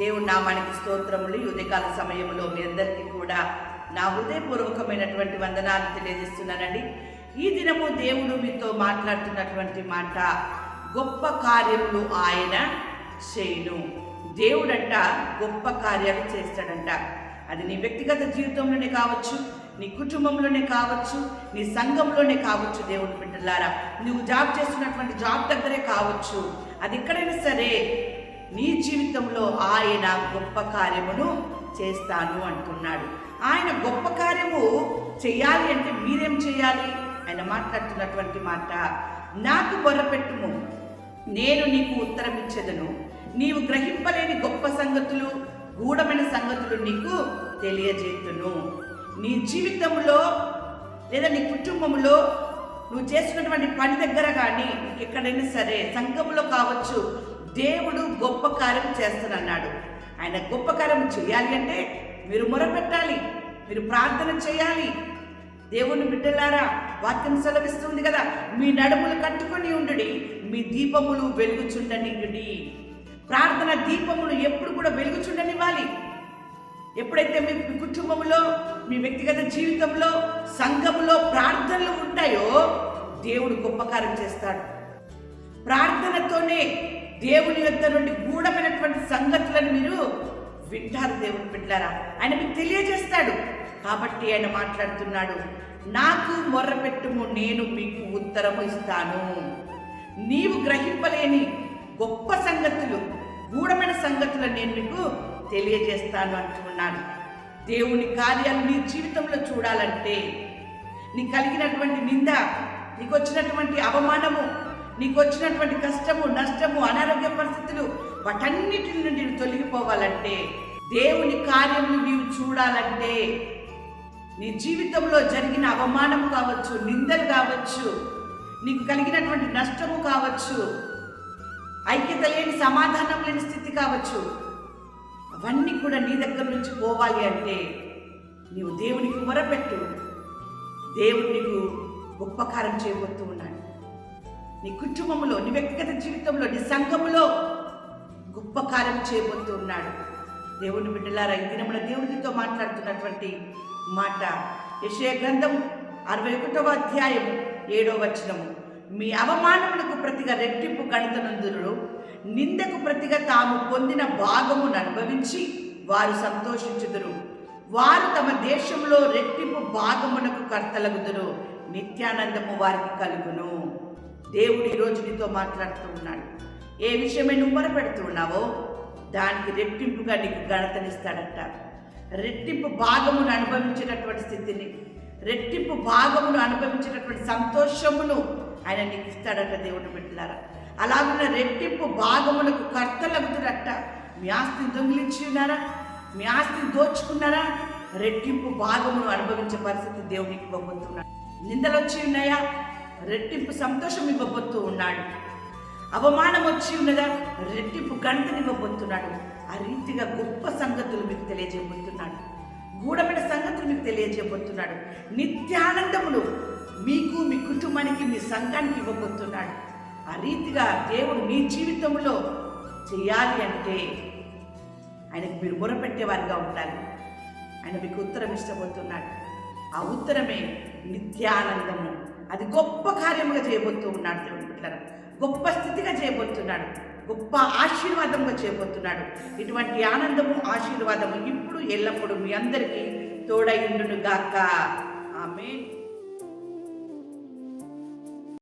దేవుడి నామానికి స్తోత్రములు. ఈ ఉదయకాల సమయంలో మీ అందరికీ కూడా నా హృదయపూర్వకమైనటువంటి వందనాలు తెలియజేస్తున్నానండి. ఈ దినము దేవుడు మీతో మాట్లాడుతున్నటువంటి మాట గొప్ప కార్యములు ఆయన చేయును. దేవుడంట గొప్ప కార్యాలు చేస్తాడంట. అది నీ వ్యక్తిగత జీవితంలోనే కావచ్చు నీ కుటుంబంలోనే కావచ్చు నీ సంఘంలోనే కావచ్చు దేవుడు బిడ్డలారా. నువ్వు జాబ్ చేస్తున్నటువంటి జాబ్ దగ్గరే కావచ్చు. అది ఎక్కడైనా సరే నీ జీవితంలో ఆయన గొప్ప కార్యమును చేస్తాను అంటున్నాడు. ఆయన గొప్ప కార్యము చేయాలి అంటే మీరేం చేయాలి? ఆయన మాట్లాడుతున్నటువంటి మాట నాకు బొర్రపెట్టుము నేను నీకు ఉత్తరం ఇచ్చేదను. నీవు గ్రహింపలేని గొప్ప సంగతులు గూఢమైన సంగతులు నీకు తెలియజేతును నీ జీవితంలో లేదా నీ కుటుంబంలో నువ్వు చేస్తున్నటువంటి పని దగ్గర కానీ నీకు ఎక్కడైనా సరే సంఘంలో కావచ్చు దేవుడు గొప్ప కార్యం చేస్తానన్నాడు. ఆయన గొప్ప కార్యం చేయాలి అంటే మీరు మొరపెట్టాలి మీరు ప్రార్థన చేయాలి. దేవుని బిడ్డలారా వాక్యం సెలవిస్తుంది కదా మీ నడుములు కట్టుకొని ఉండుడి మీ దీపములు వెలుగుచుండనియుడి ప్రార్థన దీపములు ఎప్పుడు కూడా వెలుగుచుండనివ్వాలి. ఎప్పుడైతే మీ మీ కుటుంబంలో మీ వ్యక్తిగత జీవితంలో సంఘంలో ప్రార్థనలు ఉంటాయో దేవుడు గొప్ప కార్యం చేస్తాడు. ప్రార్థనతోనే దేవుని యొక్క నుండి గూఢమైనటువంటి సంగతులను మీరు వింటారు దేవుని బిడ్డారా ఆయన మీకు తెలియజేస్తాడు. కాబట్టి ఆయన మాట్లాడుతున్నాడు నాకు మొర్రపెట్టుము నేను మీకు ఉత్తరము ఇస్తాను. నీవు గ్రహింపలేని గొప్ప సంగతులు గూఢమైన సంగతులను నేను మీకు తెలియజేస్తాను అంటున్నాడు. దేవుని కార్యాలు నీ జీవితంలో చూడాలంటే నీకు కలిగినటువంటి నింద నీకు వచ్చినటువంటి అవమానము నీకు వచ్చినటువంటి కష్టము పరిస్థితులు వాటన్నిటి నుండి తొలగిపోవాలంటే దేవుని కార్యములు నీవు చూడాలంటే నీ జీవితంలో జరిగిన అవమానము కావచ్చు నిందలు కావచ్చు నీకు కలిగినటువంటి నష్టము కావచ్చు ఐక్యత లేని సమాధానం లేని స్థితి కావచ్చు అవన్నీ కూడా నీ దగ్గర నుంచి పోవాలి అంటే నీవు దేవునికి మొరపెట్టు. దేవుడు నీకు ఉపకారం చేయబోతూ ఉన్నాడు. నీ కుటుంబంలో నీ వ్యక్తిగత జీవితంలో నీ సంఘములో ఉపకారం చేయబోతూ ఉన్నాడు దేవుని బిడ్డలారా ఈ దినమున దేవునితో మాట్లాడుతున్నటువంటి మాట యశయ గ్రంథం అరవై ఒకటవ అధ్యాయం ఏడవ వచనము. మీ అవమానములకు ప్రతిగా రెట్టింపు గణితనందులు నిందకు ప్రతిగా తాము పొందిన భాగమును అనుభవించి వారు సంతోషించుదురు. వారు తమ దేశంలో రెట్టింపు భాగమునకు కర్తలగుదురు. నిత్యానందము వారికి కలుగును. దేవుడు ఈరోజు నీతో మాట్లాడుతూ ఉన్నాడు. ఏ విషయమై నువ్వు మొరపెడుతున్నావో దానికి రెట్టింపుగా నీకు గణతనిస్తాడంట రెట్టింపు భాగమును అనుభవించినటువంటి స్థితిని రెట్టింపు భాగమును అనుభవించినటువంటి సంతోషమును ఆయన నీకు ఇస్తాడట దేవుడు బిడ్డలారా. అలాగున్న రెట్టింపు భాగములకు కర్తలగుతుడట మీ ఆస్తిని దొంగిలించి ఉన్నారా? మీ ఆస్తిని దోచుకున్నారా? రెట్టింపు భాగమును అనుభవించే పరిస్థితి దేవునికి ఇవ్వబోతున్నాడు. నిందలు వచ్చి ఉన్నాయా? రెట్టింపు సంతోషం ఇవ్వబోతూ ఉన్నాడు. అవమానం వచ్చి ఉన్నదా రెట్టింపు గంటనివ్వబోతున్నాడు. ఆ రీతిగా గొప్ప సంగతులు మీకు తెలియజేయబోతున్నాడు. గూఢమైన సంగతులు మీకు తెలియజేయబోతున్నాడు. నిత్యానందములు మీకు మీ కుటుంబానికి మీ సంఘానికి ఇవ్వబోతున్నాడు. ఆ రీతిగా దేవుడు మీ జీవితంలో చేయాలి అంటే ఆయనకు మీరు మొరపెట్టేవారిగా ఉండాలి. ఆయన మీకు ఉత్తరం ఇష్టపోతున్నాడు ఆ ఉత్తరమే నిత్యానందము. అది గొప్ప కార్యముగా చేయబోతూ ఉన్నాడు దేవుని గొప్ప స్థితిగా చేయబోతున్నాడు గొప్ప ఆశీర్వాదంగా చేయబోతున్నాడు ఇటువంటి ఆనందము ఆశీర్వాదము ఇప్పుడు ఎల్లప్పుడూ మీ అందరికీ తోడైండును గాక ఆమె